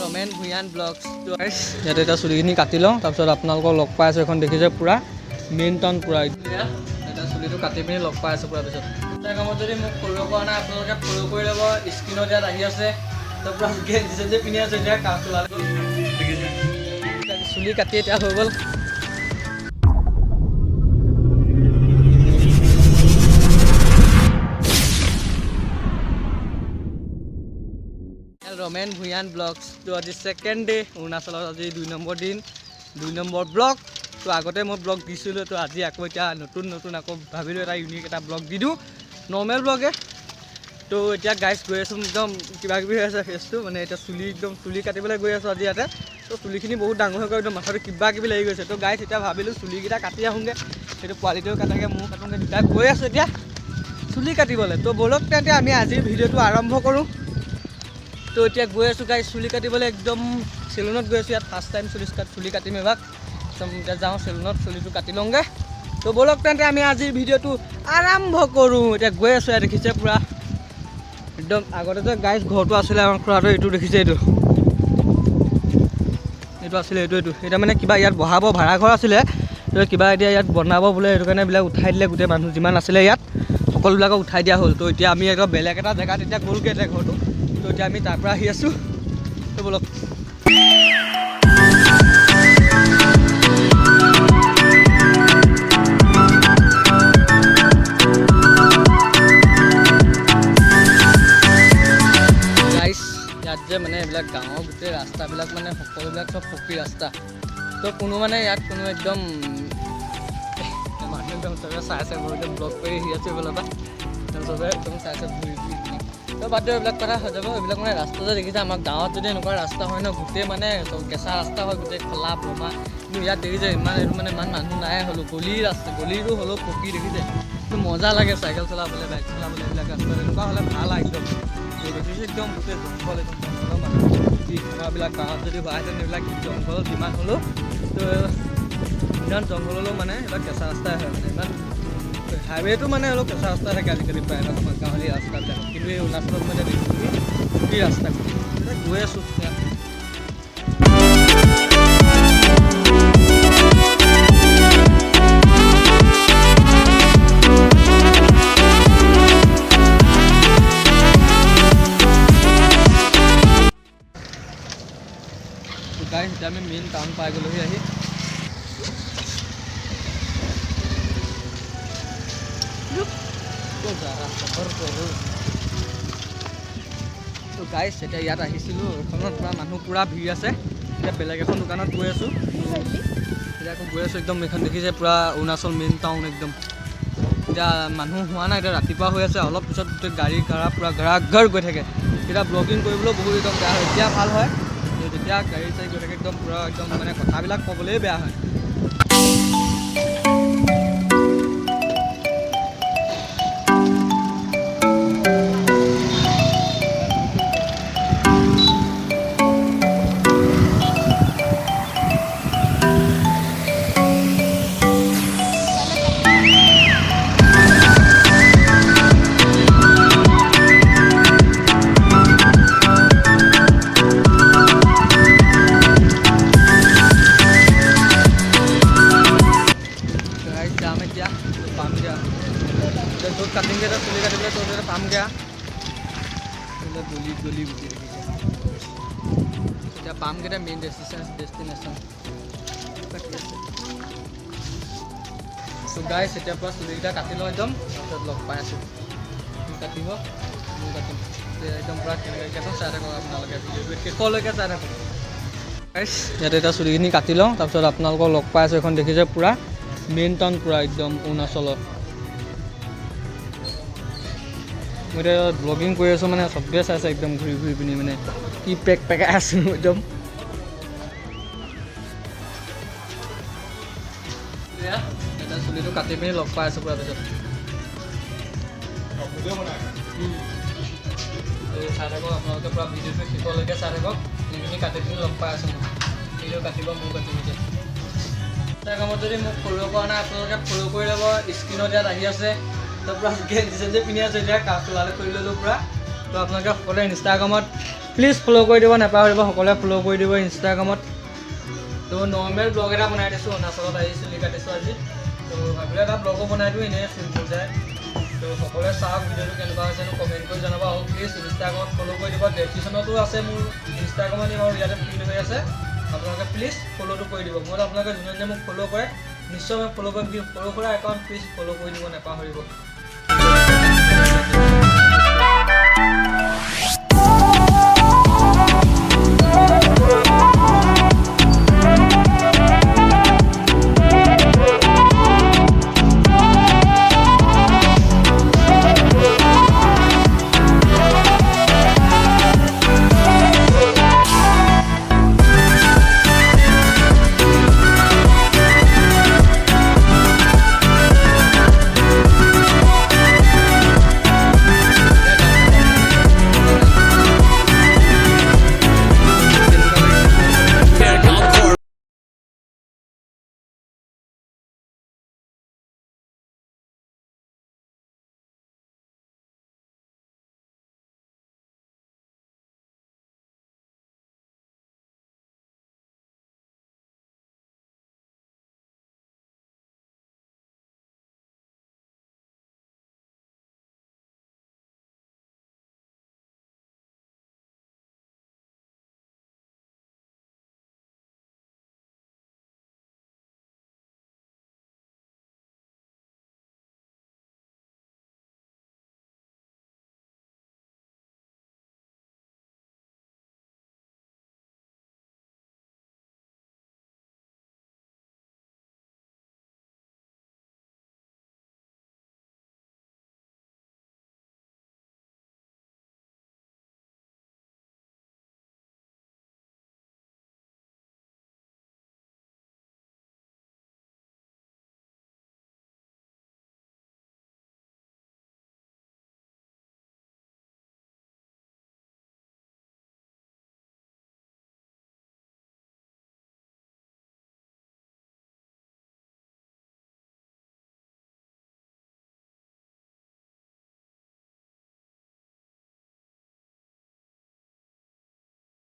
Ramen ভূঞান blogs. ইয়াতে এতিয়া চুলিখিনি কাটি লওঁ তাৰপিছত আপোনালোকক লগ পাই আছোঁ এখন দেখিছে পূৰা মেইন টাউন পূৰা। এতিয়া এতিয়া চুলিটো কাটি পিনি লগ পাই আছোঁ পূৰা পিছত। ইনষ্টাগ্ৰামত যদি মোক ফ'ল' কৰা নাই আপোনালোকে ফ'ল' কৰি ল'ব স্ক্ৰীণত ইয়াত আহি আছে। তো পূৰা গেঞ্জি চেঞ্জি পিন্ধি আছোঁ এতিয়া চলালে চুলি কাটি এতিয়া হৈ গ'ল। ৰমেন ভূঞান ব্লগছ তো আজি ছেকেণ্ড ডে অৰুণাচলত আজি দুই নম্বৰ দিন দুই নম্বৰ ব্লগ তো আগতে মই ব্লগ দিছিলোঁ তো আজি আকৌ এতিয়া নতুন নতুন আকৌ ভাবিলোঁ এটা ইউনিক এটা ব্লগ দি দিওঁ। নৰ্মেল ব্লগে তো এতিয়া গাইজ গৈ আছোঁ একদম কিবা কিবি হৈ আছে ফেচটো মানে এতিয়া চুলি একদম চুলি কাটিবলৈ গৈ আছোঁ আজি ইয়াতে। তো চুলিখিনি বহুত ডাঙৰ হৈ গ'ল একদম মাথাটো কিবা কিবি লাগি গৈছে। তো গাইজ এতিয়া ভাবিলোঁ চুলিকেইটা কাটি আহোঁগৈ। সেইটো পোৱালিটোও কাটাকৈ মোৰ কাটোগৈ। দুটা গৈ আছোঁ এতিয়া চুলি কাটিবলৈ। তো ব'লক তেন্তে আমি আজিৰ ভিডিঅ'টো আৰম্ভ কৰোঁ। তো এতিয়া গৈ আছোঁ গাই চুলি কাটিবলৈ একদম চেলুনত গৈ আছোঁ। ইয়াত ফাৰ্ষ্ট টাইম চুলি চুলি কাটিম এবাৰ। একদম এতিয়া যাওঁ চেলুনত চুলিটো কাটি লওঁগৈ। তো ব'লক তেন্তে আমি আজিৰ ভিডিঅ'টো আৰম্ভ কৰোঁ। এতিয়া গৈ আছোঁ ইয়াত দেখিছে পূৰা। একদম আগতে যে গাইজ ঘৰটো আছিলে আমাৰ খুৰাটো এইটো দেখিছে এইটো। এইটো আছিলে এইটো এইটো। এতিয়া মানে কিবা ইয়াত বহাব ভাড়াঘৰ আছিলে। কিবা এতিয়া ইয়াত বনাব বোলে সেইটো কাৰণে এইবিলাক উঠাই দিলে গোটেই মানুহ যিমান আছিলে ইয়াত সকলোবিলাকক উঠাই দিয়া হ'ল। তো এতিয়া আমি একদম বেলেগ এটা জেগাত এতিয়া গ'লগৈ এতিয়া ঘৰটো। তো এতিয়া আমি তাৰ পৰা আহি আছোঁ। তো ব'লক। যে মানে এইবিলাক গাঁৱৰ গোটেই ৰাস্তাবিলাক মানে সকলোবিলাক চব পকী ৰাস্তা। তো কোনো মানে ইয়াত কোনো একদম মানুহ একদম চবে চাই আছে মই একদম ব্লগ কৰি আহি আছোঁ এইফালৰ পৰা। একদম চবে একদম চাই আছে ঘূৰি কিনে তো বাদ দিয়ক এইবিলাক কথা হৈ যাব এইবিলাক মানে ৰাস্তা যে দেখিছে আমাৰ গাঁৱত যদি এনেকুৱা ৰাস্তা হয় ন গোটেই মানে কেঁচা ৰাস্তা হয় গোটেই খলা বমা কিন্তু ইয়াত দেখিছে ইমান এইটো মানে ইমান মানুহ নাই হ'লেও গলিৰ ৰাস্তা গলিৰো হ'লেও পকী দেখিছে। তো মজা লাগে চাইকেল চলাবলৈ বাইক চলাবলৈ এইবিলাক ৰাস্তা এনেকুৱা হ'লে ভাল তো দেখিছে একদম গোটেই জংঘল একদম আমাৰবিলাক গাঁৱত যদি হোৱাহেঁতেন এইবিলাক জংঘল যিমান হ'লেও তো ইমান জংঘল হ'লেও মানে এইবিলাক কেঁচা ৰাস্তাই হয় মানে ইমান হাইৱেটো মানে অলপ কেঁচা ৰাস্তা থাকে আজিকালি প্ৰায় গাঁৱলীয়া ৰাস্তা কিন্তু এই অৰুণাচলত মানে পকী ৰাস্তা গৈ আছোঁ। তো গাইছ এতিয়া ইয়াত আহিছিলোঁ। এইখনত পূৰা মানুহ পূৰা ভিৰ আছে। এতিয়া বেলেগ এখন দোকানত গৈ আছোঁ। এতিয়া আকৌ গৈ আছোঁ একদম এইখন দেখিছে পূৰা অৰুণাচল মেইন টাউন একদম। এতিয়া মানুহ হোৱা নাই এতিয়া ৰাতিপুৱা হৈ আছে। অলপ পিছত গোটেই গাড়ী ঘাৰা পূৰা ঘৰা ঘৰ গৈ থাকে। এতিয়া ব্লগিং কৰিবলৈও বহুত একদম বেয়া হয়। এতিয়া ভাল হয়। কিন্তু যেতিয়া গাড়ী চাড়ী গৈ থাকে একদম পূৰা একদম মানে কথাবিলাক ক'বলৈয়ে বেয়া হয়। গলি গুচি দেখিছে এতিয়া এতিয়া মেইন ডেষ্টিনেশ্যন ডেষ্টিনেশ্যন চ' গাইছ এতিয়াৰ পৰা চুলিকেইটা কাটি লওঁ একদম তাৰপিছত লগ পাই আছোঁ কাটিব মই কাটিম একদম পূৰা কেনেকৈ একদম চাই থাকক আপোনালোকে ভিডিঅ'টো শেষলৈকে চাই থাকক গাইছ ইয়াতে এতিয়া চুলিখিনি কাটি লওঁ তাৰপিছত আপোনালোকক লগ পাই আছোঁ এখন দেখিছে পূৰা মেইন টাউন পূৰা একদম অৰুণাচলত মই এতিয়া ব্লগিং কৰি আছোঁ মানে চবেই চাইছে একদম ঘূৰি ঘূৰি পিনি মানে কি পেক পেকাই আছোঁ একদম। চুলিটো কাটি পিনি লগ পাই আছোঁ পূৰা পিছত। চাই থাকক আপোনালোকে পূৰা ভিডিঅ'টো শেষলৈকে চাই থাকক এইখিনি কাটি পিনি লগ পাই আছোঁ ভিডিঅ' কাটিব মোৰ কাটিম এতিয়া। ইনষ্টাগ্ৰামত যদি মোক ফ'ল' কৰা নাই আপোনালোকে ফ'ল' কৰি ল'ব স্ক্ৰীণত ইয়াত আহি আছে। তো পূৰা গেঞ্জি চেঞ্জি পিন্ধি আছোঁ এতিয়া কাজ চলালে কৰি ল'লোঁ পূৰা। তো আপোনালোকে সকলোৱে ইনষ্টাগ্ৰামত প্লিজ ফ'ল' কৰি দিব নাপাহৰিব সকলোৱে ফ'ল' কৰি দিব ইনষ্টাগ্ৰামত তো নৰ্মেল ব্লগ এটা বনাই দিছোঁ অৰুণাচলত আহি চুলি কাটিছোঁ আজি। তো ভাবিলোঁ এটা ব্লগো বনাই দিওঁ এনেই চিম্পুল যায়। তো সকলোৱে চাওক ভিডিঅ'টো কেনেকুৱা হৈছে কমেণ্ট কৰি জনাব। আৰু প্লিজ ইনষ্টাগ্ৰামত ফ'ল' কৰি দিব। ডেছক্ৰিপশ্যনতো আছে মোৰ ইনষ্টাগ্ৰামত আৰু ইয়াতে ফিড হৈ আছে। আপোনালোকে প্লিজ ফ'ল'টো কৰি দিব। মই আপোনালোকে যোনে যোনে মোক ফ'ল' কৰে নিশ্চয় মই ফ'ল' কৰি দিম সৰু সুৰা একাউণ্ট প্লিজ ফ'ল' কৰি দিব নাপাহৰিব।